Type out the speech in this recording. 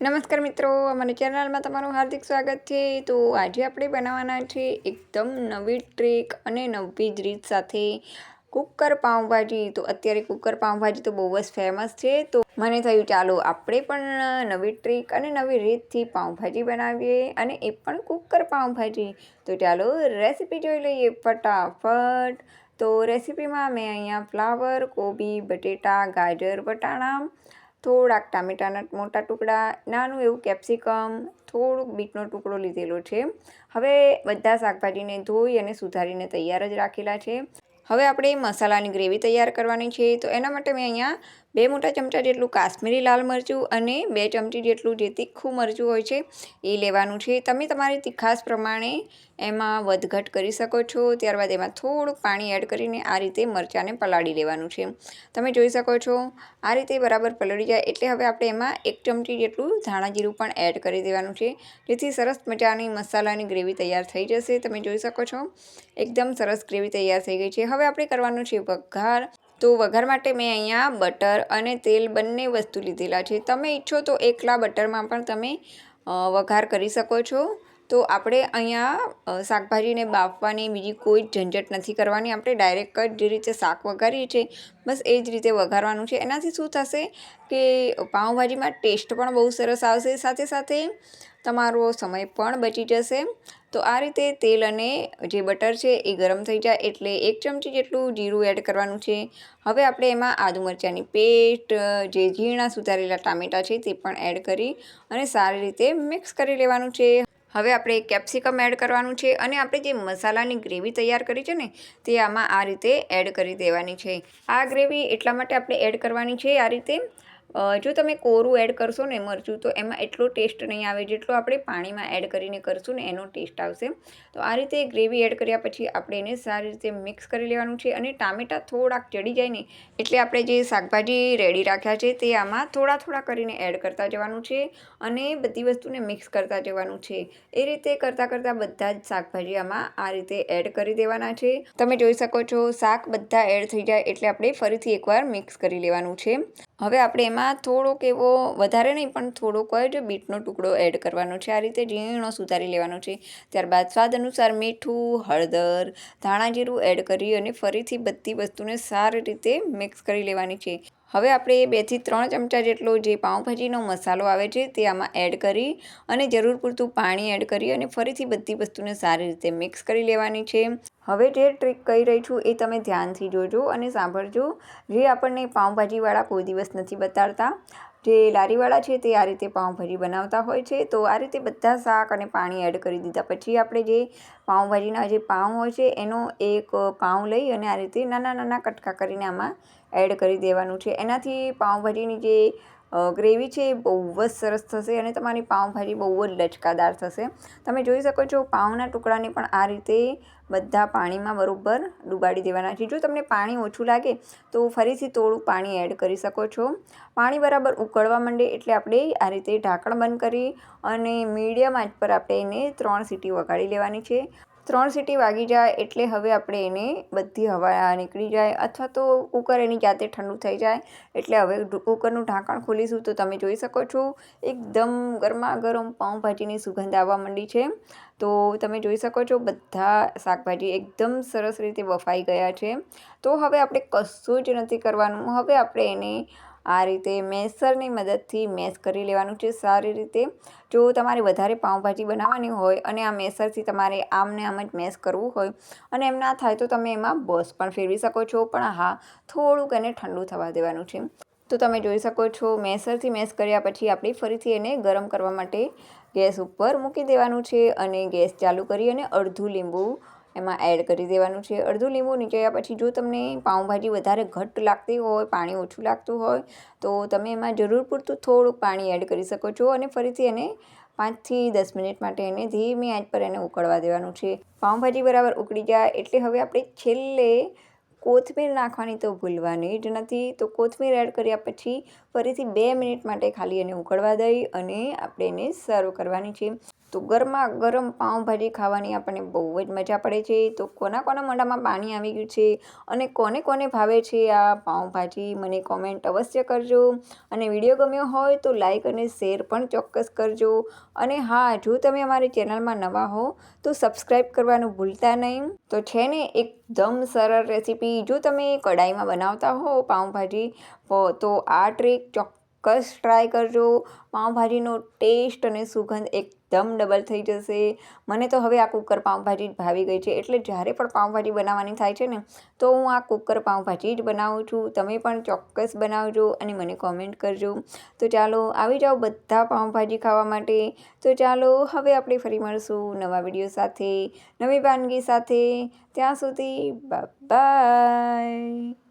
નમસ્કાર મિત્રો, અમારી ચેનલમાં તમારું હાર્દિક સ્વાગત છે. તો આજે આપણે બનાવવાના છે એકદમ નવી ટ્રીક અને નવી જ રીત સાથે કુકર પાઉંભાજી. તો અત્યારે કુકર પાઉંભાજી તો બહુ જ ફેમસ છે. તો મને થયું ચાલો આપણે પણ નવી ટ્રીક અને નવી રીતથી પાઉંભાજી બનાવીએ અને એ પણ કુકર પાઉંભાજી. તો ચાલો રેસીપી જોઈ લઈએ ફટાફટ. તો રેસીપીમાં મેં અહીંયા ફ્લાવર, કોબી, બટેટા, ગાજર, વટાણા થોડાક ટામેટાના મોટા ટુકડા, નાનું એવું કેપ્સિકમ, થોડુંક બીટનો ટુકડો લીધેલો છે. હવે બધા શાકભાજીને ધોઈ અને સુધારીને તૈયાર જ રાખેલા છે. હવે આપણે મસાલાની ગ્રેવી તૈયાર કરવાની છે, તો એના માટે મેં અહીંયા બે મોટા ચમચા જેટલું કાશ્મીરી લાલ મરચું અને બે ચમચી જેટલું જે તીખું મરચું હોય છે. એ લેવાનું છે. તમે તમારી તીખાસ પ્રમાણે એમાં વધઘટ કરી શકો છો. ત્યારબાદ એમાં થોડુંક પાણી એડ કરીને આ રીતે મરચાંને પલાળી લેવાનું છે. તમે જોઈ શકો છો, આ રીતે બરાબર પલળી જાય એટલે હવે આપણે એમાં એક ચમચી જેટલું ધાણા જીરું પણ એડ કરી દેવાનું છે. જેથી સરસ મજાની મસાલાની ગ્રેવી તૈયાર થઈ જશે. તમે જોઈ શકો છો, એકદમ સરસ ગ્રેવી તૈયાર થઈ ગઈ છે. હવે આપણે કરવાનું છે વઘાર. તો વઘાર માટે મેં અહીંયા બટર અને તેલ બંને વસ્તુ લીધેલા છે. તમે ઈચ્છો તો એકલા બટરમાં પણ તમે વઘાર કરી શકો છો. તો આપણે અહીંયા શાકભાજીને બાફવાની બીજી કોઈ ઝંઝટ નથી કરવાની. આપણે ડાયરેક્ટ જ જે રીતે શાક વઘારીએ છીએ, બસ એ જ રીતે વઘારવાનું છે. એનાથી શું થશે કે પાઉંભાજીમાં ટેસ્ટ પણ બહુ સરસ આવશે. સાથે સાથે તમારો સમય પણ બચી જશે. તો આ રીતે તેલ અને જે બટર છે એ ગરમ થઈ જાય એટલે એક ચમચી જેટલું જીરું એડ કરવાનું છે. હવે આપણે એમાં આદુ મરચાંની પેસ્ટ, જે ઝીણા સુધારેલા ટામેટાં છે તે પણ એડ કરી અને સારી રીતે મિક્સ કરી લેવાનું છે. હવે આપણે કેપ્સિકમ એડ કરવાનું છે અને આપણે જે મસાલાની ગ્રેવી તૈયાર કરી છે ને તે આમાં આ રીતે એડ કરી દેવાની છે. આ ગ્રેવી એટલા માટે આપણે એડ કરવાની છે આ રીતે જો તમે કોરું એડ કરશો ને મરચું, તો એમાં એટલો ટેસ્ટ નહીં આવે જેટલો આપણે પાણીમાં એડ કરીને કરશું ને એનો ટેસ્ટ આવશે. તો આ રીતે ગ્રેવી એડ કર્યા પછી આપણે એને સારી રીતે મિક્સ કરી લેવાનું છે અને ટામેટાં થોડાક ચડી જાય ને એટલે આપણે જે શાકભાજી રેડી રાખ્યા છે તે આમાં થોડા થોડા કરીને એડ કરતા જવાનું છે અને બધી વસ્તુને મિક્સ કરતા જવાનું છે. એ રીતે કરતાં કરતાં બધા જ શાકભાજી આમાં આ રીતે એડ કરી દેવાના છે. તમે જોઈ શકો છો શાક બધા એડ થઈ જાય એટલે આપણે ફરીથી એકવાર મિક્સ કરી લેવાનું છે. હવે આપણે એમાં થોડોક એવો વધારે નહીં, પણ થોડોક જ બીટનો ટુકડો એડ કરવાનો છે. આ રીતે ઝીણો સુધારી લેવાનો છે. ત્યારબાદ સ્વાદ અનુસાર મીઠું, હળદર, ધાણા જીરું એડ કરી અને ફરીથી બધી વસ્તુને સારી રીતે મિક્સ કરી લેવાની છે. હવે આપણે બેથી ત્રણ ચમચા જેટલો જે પાઉંભાજીનો મસાલો આવે છે તે આમાં એડ કરી અને જરૂર પૂરતું પાણી એડ કરી અને ફરીથી બધી વસ્તુને સારી રીતે મિક્સ કરી લેવાની છે. હવે જે ટ્રીક કહી રહી છું એ તમે ધ્યાનથી જોજો અને સાંભળજો. જે આપણને પાઉંભાજીવાળા કોઈ દિવસ નથી બતાડતા. જે લારીવાળા છે તે આ રીતે પાઉંભાજી બનાવતા હોય છે. તો આ રીતે બધા શાક અને પાણી એડ કરી દીધા. પછી આપણે જે પાઉંભાજીના જે પાઉં હોય છે, એનો એક પાઉં લઈ અને આ રીતે નાના નાના કટકા કરીને આમાં એડ કરી દેવાનું છે. એનાથી પાઉંભાજીની જે ગ્રેવી છે એ બહુ જ સરસ થશે અને તમારી પાઉંભાજી બહુ જ લચકાદાર થશે. તમે જોઈ શકો છો પાઉંના ટુકડાને પણ આ રીતે બધા પાણીમાં બરાબર ડુબાડી દેવાના છે. જો તમને પાણી ઓછું લાગે તો ફરીથી થોડું પાણી એડ કરી શકો છો. પાણી બરાબર ઉકળવા માંડે એટલે આપણે આ રીતે ઢાંકણ બંધ કરી અને મીડિયમ આંચ પર આપણે એને ત્રણ સીટી વગાડી લેવાની છે. ત્રણ સીટી વાગી જાય એટલે હવે આપણે એને બધી હવા નીકળી જાય અથવા તો કુકર એની જાતે ઠંડુ થઈ જાય એટલે હવે કુકરનું ઢાંકણ ખોલીશું તો તમે જોઈ શકો છો એકદમ ગરમા ગરમ પાઉંભાજીની સુગંધ આવવા માંડી છે. તો તમે જોઈ શકો છો બધા શાકભાજી એકદમ સરસ રીતે બફાઈ ગયા છે. તો હવે આપણે કશું જ નથી કરવાનું. હવે આપણે એને આ રીતે મેસરની મદદથી મેસ કરી લેવાનું છે. સારી રીતે જો તમારે વધારે પાઉંભાજી બનાવવાની હોય અને આ મેસરથી તમારે આમને આમ જ મેસ કરવું હોય અને એમ ના થાય તો તમે એમાં બસ પણ ફેરવી શકો છો. પણ હા, થોડુંક એને ઠંડુ થવા દેવાનું છે. તો તમે જોઈ શકો છો, મેસરથી મેસ કર્યા પછી આપણે ફરીથી એને ગરમ કરવા માટે ગેસ ઉપર મૂકી દેવાનું છે અને ગેસ ચાલુ કરી અને અડધું લીંબુ એમાં એડ કરી દેવાનું છે. અડધું લીંબુ નીચોયા પછી જો તમને પાઉંભાજી વધારે ઘટ્ટ લાગતી હોય, પાણી ઓછું લાગતું હોય, તો તમે એમાં જરૂર પૂરતું થોડુંક પાણી એડ કરી શકો છો અને ફરીથી એને પાંચથી દસ મિનિટ માટે એને ધીમી આંચ પર એને ઉકળવા દેવાનું છે. પાઉંભાજી બરાબર ઉકળી જાય એટલે હવે આપણે છેલ્લે કોથમીર નાખવાની તો ભૂલવાની જ નથી. તો કોથમીર એડ કર્યા પછી ફરીથી બે મિનિટ માટે ખાલી એને ઉકળવા દઈ અને આપણે એને સર્વ કરવાની છે. તો ગરમા ગરમ પાઉંભાજી ખાવાની આપણને બહુ જ મજા પડે છે. તો કોના કોના મોઢામાં પાણી આવી ગયું છે અને કોને કોને ભાવે છે આ પાઉંભાજી મને કોમેન્ટ અવશ્ય કરજો. અને વીડિયો ગમ્યો હોય તો લાઇક અને શેર પણ ચોક્કસ કરજો. અને હા, જો તમે અમારી ચેનલમાં નવા હો તો સબસ્ક્રાઈબ કરવાનું ભૂલતા નહીં. તો છે ને એકદમ સરળ રેસીપી જો તમે કઢાઈમાં બનાવતા હો પાઉંભાજી તો આ ટ્રીક ચોક્કસ ટ્રાય કરજો. પાઉંભાજીનો ટેસ્ટ અને સુગંધ એકદમ ડબલ થઈ જશે. મને તો હવે આ કુકર પાઉંભાજી જ ભાવી ગઈ છે. એટલે જ્યારે પણ પાઉંભાજી બનાવવાની થાય છે ને, તો હું આ કુકર પાઉંભાજી જ બનાવું છું. તમે પણ ચોક્કસ બનાવજો અને મને કોમેન્ટ કરજો. તો ચાલો, આવી જાઓ બધા પાઉંભાજી ખાવા માટે. તો ચાલો, હવે આપણે ફરી મળશું નવા વીડિયો સાથે, નવી વાનગી સાથે. ત્યાં સુધી બાય